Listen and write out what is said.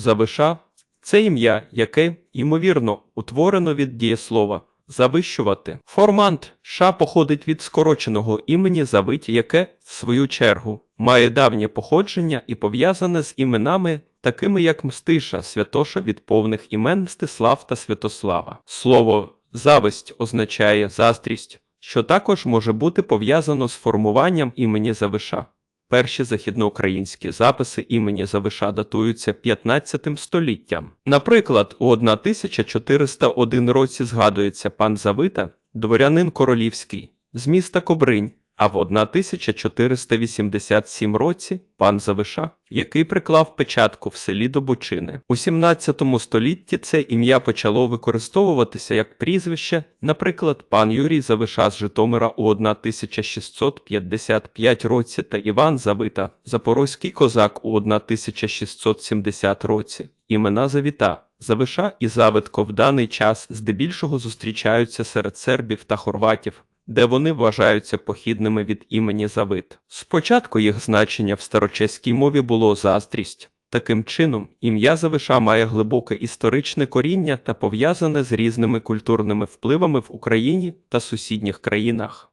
Завиша це ім'я, яке, ймовірно, утворено від дієслова завищувати. Формант ша походить від скороченого імені Завить, яке, в свою чергу, має давнє походження і пов'язане з іменами, такими як Мстиша, Святоша від повних імен Мстислав та Святослава. Слово зависть означає заздрість, що також може бути пов'язано з формуванням імені Завиша. Перші західноукраїнські записи імені Завиша датуються 15 століттям. Наприклад, у 1401 році згадується пан Завита, дворянин королівський, з міста Кобринь, а в 1487 році пан Завиша, який приклав печатку в селі Добучини. У 17 столітті це ім'я почало використовуватися як прізвище, наприклад, пан Юрій Завиша з Житомира у 1655 році та Іван Завита, запорозький козак у 1670 році. Імена Завіта, Завиша і Завитко в даний час здебільшого зустрічаються серед сербів та хорватів, де вони вважаються похідними від імені Завид. Спочатку їх значення в старочеській мові було заздрість. Таким чином, ім'я Завиша має глибоке історичне коріння та пов'язане з різними культурними впливами в Україні та сусідніх країнах.